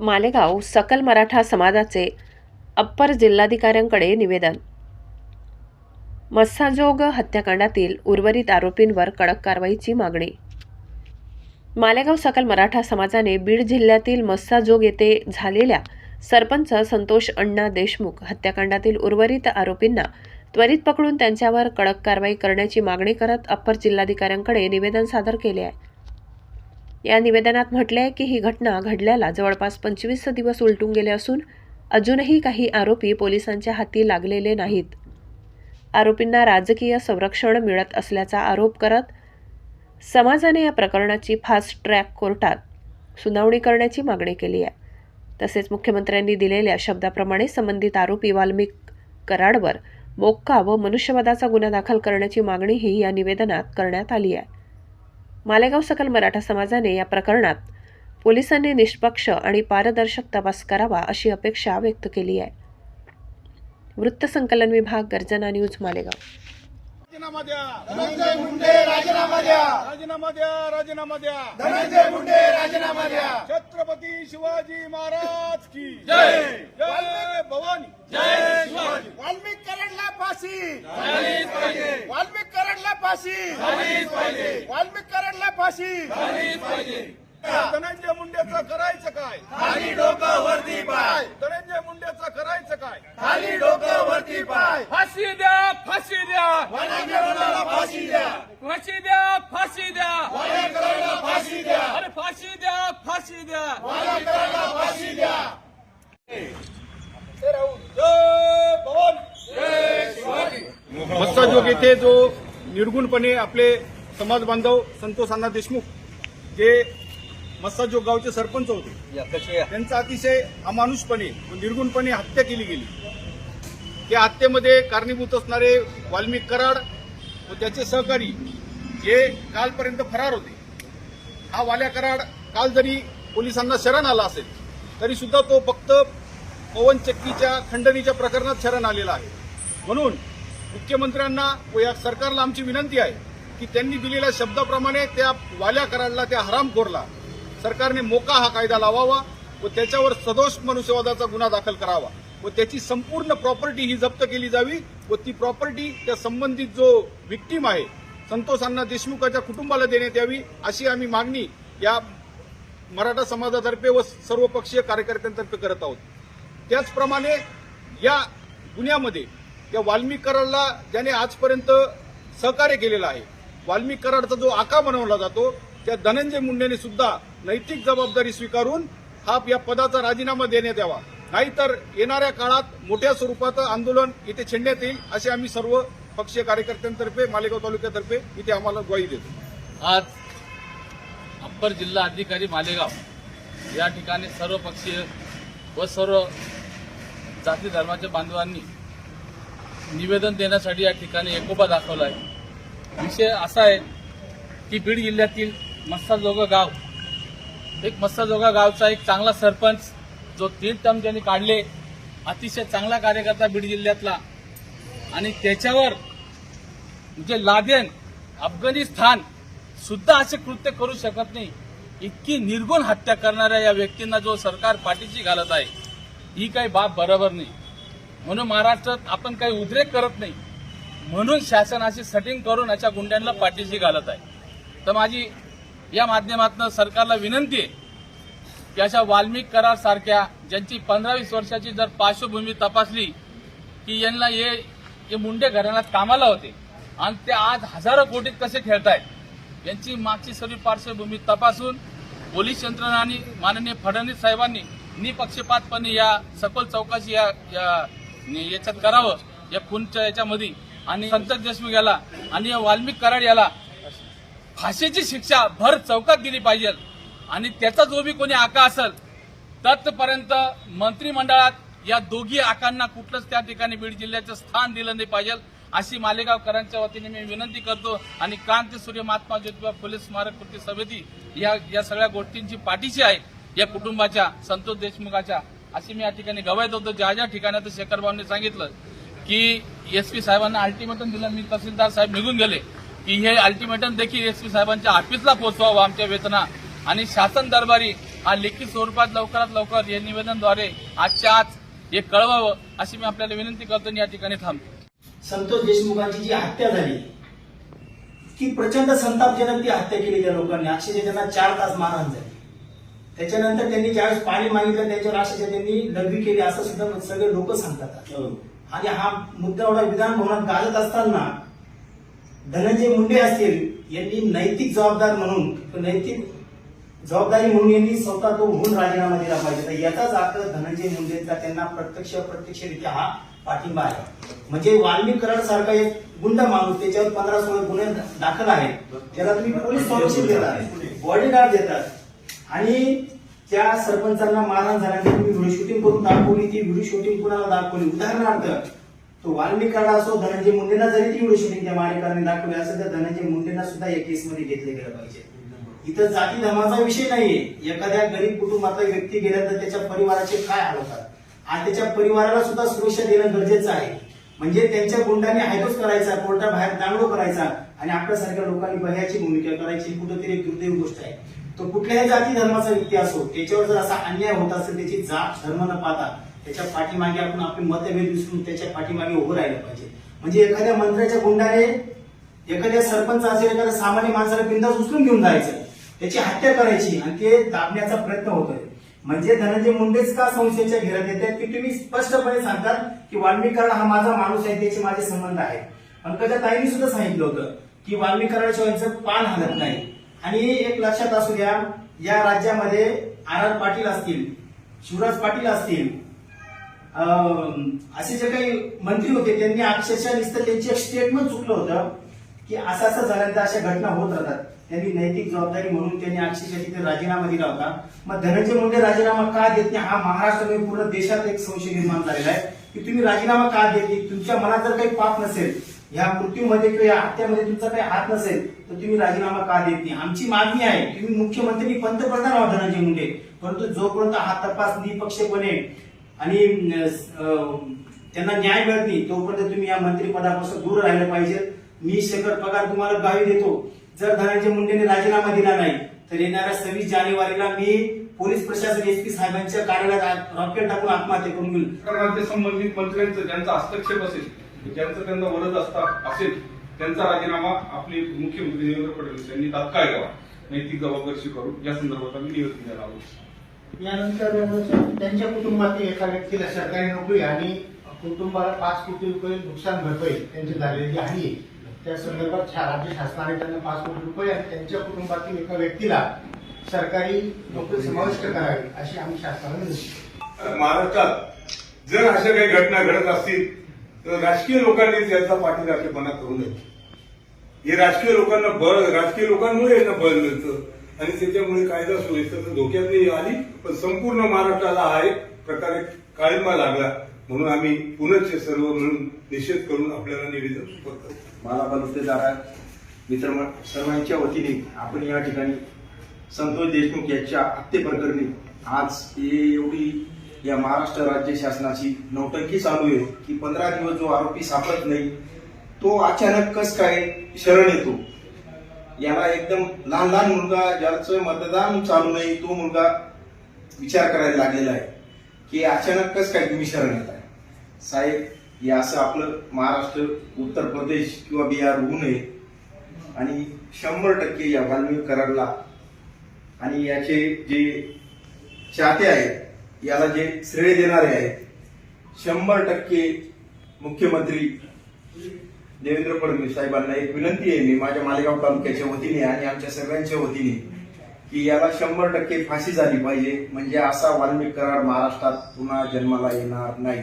मालेगाव सकल मराठा समाजाचे अप्पर जिल्हाधिकाऱ्यांकडे निवेदन. मस्साजोग हत्याकांडातील उर्वरित आरोपींवर कडक कारवाईची मागणी. मालेगाव सकल मराठा समाजाने बीड जिल्ह्यातील मस्साजोग येथे झालेल्या सरपंच संतोष अण्णा देशमुख हत्याकांडातील उर्वरित आरोपींना त्वरित पकडून त्यांच्यावर कडक कारवाई करण्याची मागणी करत अप्पर जिल्हाधिकाऱ्यांकडे निवेदन सादर केले आहे. या निवेदनात म्हटले आहे की ही घटना घडल्याला जवळपास पंचवीस दिवस उलटून गेले असून अजूनही काही आरोपी पोलिसांच्या हाती लागलेले नाहीत. आरोपींना राजकीय संरक्षण मिळत असल्याचा आरोप करत समाजाने या प्रकरणाची फास्ट ट्रॅक कोर्टात सुनावणी करण्याची मागणी केली आहे. तसेच मुख्यमंत्र्यांनी दिलेल्या शब्दाप्रमाणे संबंधित आरोपी वाल्मिक कराडवर मोक्का व मनुष्यवधाचा गुन्हा दाखल करण्याची मागणीही या निवेदनात करण्यात आली आहे. मालेगाव सकल मराठा समाजाने या प्रकरणात पोलिसांनी निष्पक्ष आणि पारदर्शक तपास करावा अशी अपेक्षा व्यक्त केली आहे. वृत्तसंकलन विभाग गर्जना न्यूज मालेगाव. राजीनामा द्या. धनंजय मुंडे राजीनामा द्या. राजीनामा द्या राजीनामा द्या. धनंजय मुंडे राजीनामा द्या. छत्रपती शिवाजी महाराज की जय. जय. भवानी. जय शिवाजी. वाल्मिक कराडला फाशी. वाल्मिक कराडला फाशी. वाल्मिक कराडला फाशी धनंजय मुंडेचं करायचं काय? खाली डोकं वरती पाय. धनंजय मुंडेचं करायचं काय? खाली डोकं वरती पाय. फाशी फाशी द्या वनाकरणाला फाशी द्या. फाशी द्या फाशी द्या. वनाकरणाला फाशी द्या. अरे फाशी द्या फाशी द्या. वनाकरणाला फाशी द्या. मस्साजोग येथे जो निर्गुणपणे आपले समाज बांधव संतोष अण्णा देशमुख जे मस्साजोग गावचे सरपंच होते त्यांचा अतिशय अमानुषपणे निर्गुणपणे हत्या केली गेली. त्या हत्येमध्ये कारणीभूत असणारे वाल्मिक कराड व त्याचे सहकारी जे कालपर्यंत फरार होते. हा वाल्या कराड काल जरी पोलिसांना शरण आला असेल तरी सुद्धा तो फक्त पवन चक्कीच्या खंडणीच्या प्रकरणात शरण आलेला आहे. म्हणून मुख्यमंत्र्यांना व या सरकारला आमची विनंती आहे की त्यांनी दिलेल्या शब्दाप्रमाणे त्या वाल्या कराडला त्या हरामखोरला सरकारने मोका हा कायदा लावावा व त्याच्यावर सदोष मनुष्यवादाचा गुन्हा दाखल करावा. व त्याची संपूर्ण प्रॉपर्टी ही जप्त केली जावी व ती प्रॉपर्टी त्या संबंधित जो विक्टीम आहे संतोष अण्णा देशमुखाच्या कुटुंबाला देण्यात यावी अशी आम्ही मागणी या मराठा समाजातर्फे व सर्वपक्षीय कार्यकर्त्यांतर्फे करत आहोत. त्याचप्रमाणे या गुन्ह्यामध्ये या वाल्मिक ज्याने आजपर्यंत सहकार्य केलेलं आहे वाल्मिक कराडचा जो आका बनवला जातो त्या धनंजय मुंडेने सुद्धा नैतिक जबाबदारी स्वीकारून हा या पदाचा राजीनामा देण्यात यावा. नाहीतर येणाऱ्या काळात मोठ्या स्वरूपाचं आंदोलन इथे छेडण्यात येईल असे आम्ही सर्व पक्षीय कार्यकर्त्यांतर्फे मालेगाव तालुक्यातर्फे इथे आम्हाला ग्वाही देतो. आज अप्पर जिल्हा अधिकारी मालेगाव या ठिकाणी सर्व पक्षीय व सर्व जाती धर्माच्या बांधवांनी निवेदन देण्यासाठी या ठिकाणी एकोपा दाखवला आहे विषय असा आहे की बीड जिल्ह्यातील मस्ताजोगा गाव एक मस्ताजोगा गावचा एक चांगला सरपंच जो तीन टर्म त्यांनी काढले अतिशय चांगला कार्यकर्ता बीड जिल्ह्यातला. आणि त्याच्यावर म्हणजे लादेन अफगाणिस्तान सुद्धा असे कृत्य करू शकत नाही इतकी निर्गुण हत्या करणाऱ्या या व्यक्तींना जो सरकार पाठीशी घालत आहे ही काही बाब बरोबर नाही. म्हणून महाराष्ट्रात आपण काही उद्रेक करत नाही. म्हणून शासनाची सटिंग करून अशा गुंड्यांना पाठीशी घालत आहे. तर माझी या माध्यमातून सरकारला विनंती आहे की अशा वाल्मिक करार सारख्या ज्यांची पंधरा वीस वर्षाची जर पार्श्वभूमी तपासली की यांना हे मुंडे घराण्यात कामाला होते आणि ते आज हजारो कोटीत कसे खेळतायत यांची मागची सगळी पार्श्वभूमी तपासून पोलीस यंत्रणांनी माननीय फडणवीस साहेबांनी निपक्षपातपणे या सखोल चौकशी या या- याच्यात करावं या खूनच्या याच्यामध्ये. आणि संतोष देशमुख याला आणि या वाल्मिक कराड याला फाशीची शिक्षा भर चौकात दिली पाहिजे. आणि त्याचा जो बी कोणी आका असेल तत्पर्यंत मंत्रिमंडळात या दोघी आकांना कुठलंच त्या ठिकाणी बीड जिल्ह्याचं स्थान दिलं नाही पाहिजे अशी मालेगावकरांच्या वतीने मी विनंती करतो. आणि क्रांती सूर्य महात्मा ज्योतिबा फुले स्मारक कृती समिती या या सगळ्या गोष्टींची पाठीशी आहे या कुटुंबाच्या संतोष देशमुखाच्या. अशी मी या ठिकाणी गवायत होतो ज्या ज्या ठिकाणी आता शेखर सांगितलं की एस पी साहेबांना अल्टिमेटम दिलं मी तहसीलदार साहेब निघून गेले की हे अल्टिमेटम देखील एस पी साहेबांच्या ऑफिसला पोहोचवावं आमच्या वेतना आणि शासन दरबारी हा लेखी स्वरूपात लवकरात लवकर या निवेदनद्वारे आजच्या आज हे कळवावं अशी मी आपल्याला विनंती करतो आणि या ठिकाणी थांबतो. संतोष देशमुखांची जी हत्या झाली की प्रचंड संतापजनक ती हत्या केली त्या लोकांनी. अक्षरशः त्यांना चार तास मारहाण झाली. त्याच्यानंतर त्यांनी ज्यावेळेस पाणी मागितलं त्याच्यावर अक्षरशः त्यांनी लघवी केली असं सुद्धा सगळे लोक सांगतात आणि हा मुद्दा एवढा विधान भवनात गाजत असताना धनंजय मुंडे असतील यांनी नैतिक जबाबदार म्हणून तो नैतिक जबाबदारी म्हणून यांनी स्वतः तो होऊन राजीनामा दिला पाहिजे. तर याचाच अर्थ धनंजय मुंडेचा त्यांना प्रत्यक्ष अप्रत्यक्षरित्या हा पाठिंबा आहे. म्हणजे वाल्मिक सारखा एक गुंड माणूस त्याच्यावर पंधरा सोळा गुन्हे दाखल आहेत. त्याला तुम्ही पोलीस संरक्षण देतात बॉडीगार्ड देतात. आणि त्या सरपंचांना मारहाण झाल्यानंतर तुम्ही व्हिडिओ शूटिंग करून दाखवली ती व्हिडिओ शूटिंग कुणाला दाखवली? उदाहरणार्थ तो वाल्मिक असो धनंजय मुंडेंना जरी ती व्हिडिओ शूटिंग त्या मालिकांनी दाखवली असेल तर धनंजय मुंडेंना सुद्धा या केसमध्ये घेतले गेलं पाहिजे. इथं जाती धर्माचा विषय नाहीये. एखाद्या गरीब कुटुंबातला व्यक्ती गेल्यानंतर त्याच्या परिवाराचे काय हाल होतात आणि त्याच्या परिवाराला सुद्धा सुरक्षा देणं गरजेचं आहे. म्हणजे त्यांच्या गुंडांनी हायदोस करायचा कोर्टाबाहेर दांडो करायचा आणि आपल्यासारख्या लोकांनी बह्याची भूमिका करायची. ही कुठेतरी दुर्दैव गोष्ट आहे. तो कुठल्याही जाती धर्माचा व्यक्ती असो त्याच्यावर जर असा अन्याय होत असेल त्याची जात धर्म न पाहता त्याच्या पाठीमागे आपण आपले मतभेद विसरून त्याच्या पाठीमागे उभं राहिलं पाहिजे. म्हणजे एखाद्या मंत्र्याच्या गुंडाने एखाद्या सरपंच असेल एखाद्या सामान्य माणसाला बिंदास उचलून घेऊन जायचं. त्याची हत्या करायची आणि ते दाबण्याचा प्रयत्न होतोय. म्हणजे धनंजय मुंडेच का संस्थेच्या घेरात येतात की तुम्ही स्पष्टपणे सांगतात की वाल्मीकरण हा माझा माणूस आहे त्याचे माझे संबंध आहेत. पंकजा ताईंनी सुद्धा सांगितलं होतं की वाल्मीकरणाशिवायचं पान हलत नाही. आणि एक लक्षात असू द्या या राज्यामध्ये आर आर पाटील असतील शिवराज पाटील असतील असे जे काही मंत्री होते त्यांनी अक्षरशः नुसतं त्यांची एक स्टेटमेंट चुकलं होतं. की असं असं झाल्यानंतर अशा घटना होत राहतात. त्यांनी नैतिक जबाबदारी म्हणून त्यांनी अक्षरशः तिथे राजीनामा दिला होता. मग धनंजय मुंडे राजीनामा का देत नाही? हा महाराष्ट्र पूर्ण देशात एक संशय निर्माण झालेला आहे. की तुम्ही राजीनामा का देत नाही? तुमच्या मनात जर काही पाप नसेल या मृत्यूमध्ये किंवा या हत्यामध्ये तुमचा काही हात नसेल तर तुम्ही राजीनामा का देत नाही? आमची मागणी आहे तुम्ही मुख्यमंत्री पंतप्रधान आहात धनंजय मुंडे. परंतु जोपर्यंत हा तपास निपक्षपणे आणि त्यांना न्याय मिळत नाही तोपर्यंत तुम्ही या मंत्रिपदापासून दूर राहिलं पाहिजे. मी शेखर पगार तुम्हाला गावी देतो. जर धनंजय मुंडेने राजीनामा दिला नाही तर येणाऱ्या सव्वीस जानेवारीला मी पोलीस प्रशासन एसपी साहेबांच्या कार्यालयात रॉकेट टाकून आत्महत्या करून घेईल. संबंधित मंत्र्यांचं ज्यांचा हस्तक्षेप असेल ज्यांचं त्यांना वरद असता असेल त्यांचा राजीनामा आपले मुख्यमंत्री देवेंद्र फडणवीस यांनी तात्काळ द्यावा नैतिक जबाबदारी स्वीकारून या संदर्भात आम्ही निवेदन द्यायला आहोत यानंतर त्यांच्या कुटुंबातील एका व्यक्तीला सरकारी नोकरी आणि कुटुंबाला पाच कोटी रुपये नुकसान भरपाई त्यांची झालेली आहे. त्या संदर्भात शा- राज्य शासनाने त्यांना पाच कोटी रुपये आणि त्यांच्या कुटुंबातील एका व्यक्तीला सरकारी नोकरी समाविष्ट करावी अशी आम्ही शासनाने महाराष्ट्रात जर अशा काही घटना घडत असतील तर राजकीय लोकांनी त्यांचा पाठीराखेपणा करू नये. हे राजकीय लोकांना बळ राजकीय लोकांमुळे यांना बळ मिळतं आणि त्याच्यामुळे कायदा सुव्यवस्था तर धोक्यात नाही आली पण संपूर्ण महाराष्ट्राला हा एक प्रकारे काळिंबा लागला. म्हणून आम्ही पुनश्च सर्व मिळून निषेध करून आपल्याला निवेदन करतो. मला बलुतेदार मित्र सर्वांच्या वतीने आपण या ठिकाणी संतोष देशमुख यांच्या हत्येप्रकरणी आज हे एवढी या महाराष्ट्र राज्य शासनाची नौटंकी चालू आहे की पंधरा दिवस जो आरोपी सापडत नाही तो अचानक कस काय शरण येतो? याला एकदम लहान लहान मुलगा ज्याचं मतदान चालू नाही तो मुलगा विचार करायला लागलेला आहे की अचानक कस काय तुम्ही शरण येत? साहेब हे असं आपलं महाराष्ट्र उत्तर प्रदेश किंवा बिहार होऊ नये. आणि शंभर टक्के या वाल्मिक करारला आणि याचे जे चाहते आहेत याला जे श्रेय देणारे आहेत शंभर टक्के मुख्यमंत्री देवेंद्र फडणवीस साहेबांना एक विनंती आहे. मी माझ्या मालेगाव तालुक्याच्या वतीने आणि आमच्या सगळ्यांच्या वतीने की याला शंभर टक्के फाशी झाली पाहिजे. म्हणजे असा वाल्मिक कराड महाराष्ट्रात पुन्हा जन्माला येणार नाही.